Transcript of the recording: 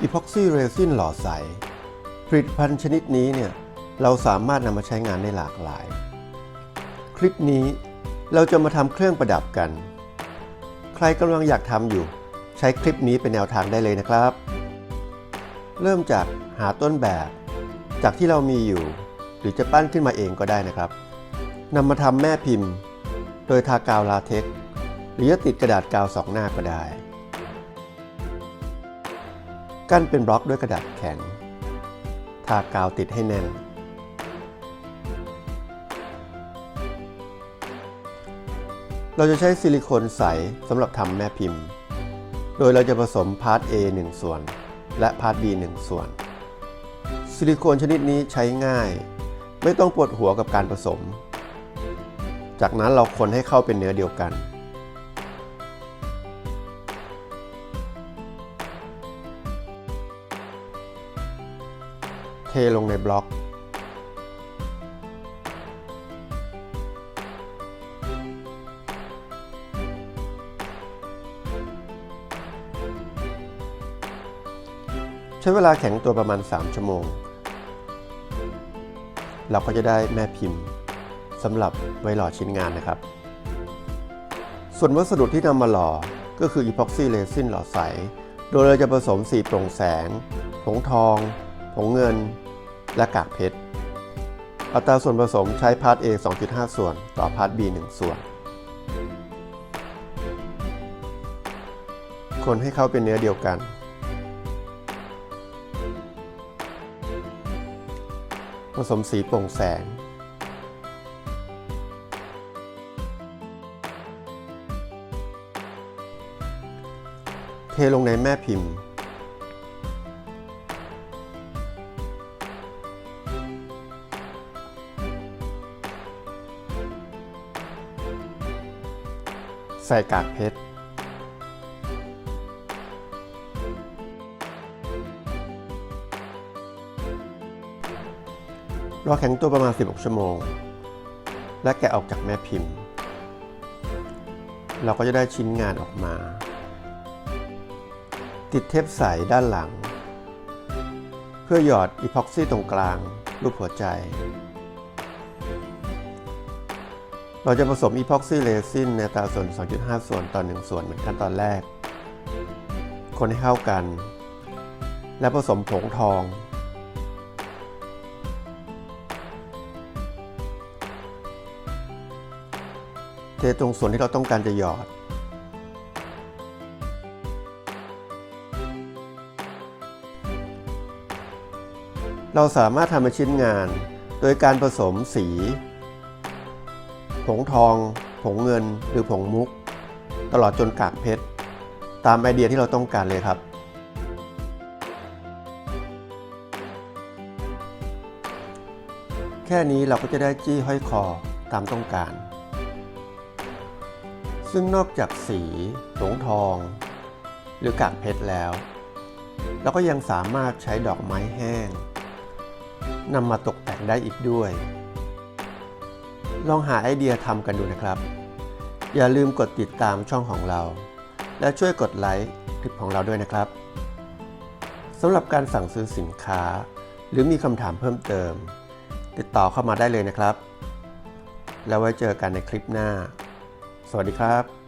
อีพ็อกซี่เรซินหล่อใส ผลิตภัณฑ์ชนิดนี้เนี่ย เราสามารถนำมาใช้งานได้หลากหลาย คลิปนี้เราจะมาทำเครื่องประดับกัน ใครกำลังอยากทำอยู่ ใช้คลิปนี้เป็นแนวทางได้เลยนะครับ เริ่มจากหาต้นแบบ จากที่เรามีอยู่ หรือจะปั้นขึ้นมาเองก็ได้นะครับนำมาทำแม่พิมพ์ โดยทากาวลาเท็กซ์หรือจะติดกระดาษกาวสองหน้าก็ได้ กั้นเป็นบล็อกด้วยกระดาษแข็ง ทากาวติดให้แน่น เราจะใช้ซิลิโคนใสสำหรับทำแม่พิมพ์ โดยเราจะผสมพาร์ท A 1 ส่วน และพาร์ท B 1 ส่วน ซิลิโคนชนิดนี้ใช้ง่าย ไม่ต้องปวดหัวกับการผสม จากนั้นเราคนให้เข้าเป็นเนื้อเดียวกัน ลงในบล็อก ใช้เวลาแข็งตัวประมาณ 3 ชั่วโมง เราก็จะได้แม่พิมพ์สำหรับไว้หล่อชิ้นงานนะครับ ส่วนวัสดุที่นำมาหล่อก็คืออีพ็อกซี่เรซินหล่อใส โดยเราจะผสมสีโปร่งแสง ผงทอง ผงเงิน และกากเพชร อัตราส่วนผสมใช้พาร์ท A 2.5 ส่วน ต่อพาร์ท B 1 ส่วน คนให้เข้าเป็นเนื้อเดียวกัน ผสมสีโปร่งแสงเทลงในแม่พิมพ์ ใส่กากเพชร รอแข็งตัวประมาณ 16 ชั่วโมง และแกะออกจากแม่พิมพ์ เราก็จะได้ชิ้นงานออกมา ติดเทปใสด้านหลัง เพื่อหยอดอีพ็อกซี่ตรงกลาง รูปหัวใจ เราจะผสมอีพ็อกซี่เรซินในตราส่วน 2.5 ส่วนต่อ 1 ส่วนเหมือนขั้นตอนแรก คนให้เข้ากัน และผสมผงทอง เทตรงส่วนที่เราต้องการจะหยอดเราสามารถทำเป็นชิ้นงาน โดยการผสมสี ผงทอง ผงเงิน หรือผงมุก ตลอดจนกากเพชร ตามไอเดียที่เราต้องการเลยครับ แค่นี้เราก็จะได้จี้ห้อยคอตามต้องการ ซึ่งนอกจากสี ผงทอง หรือกากเพชรแล้ว เราก็ยังสามารถใช้ดอกไม้แห้งนำมาตกแต่งได้อีกด้วย ลองหาไอเดียทำกันดูนะครับ อย่าลืมกดติดตามช่องของเรา และช่วยกดไลค์คลิปของเราด้วยนะครับสำหรับการสั่งซื้อสินค้า หรือมีคำถามเพิ่มเติม ติดต่อเข้ามาได้เลยนะครับ แล้วไว้เจอกันในคลิปหน้า สวัสดีครับ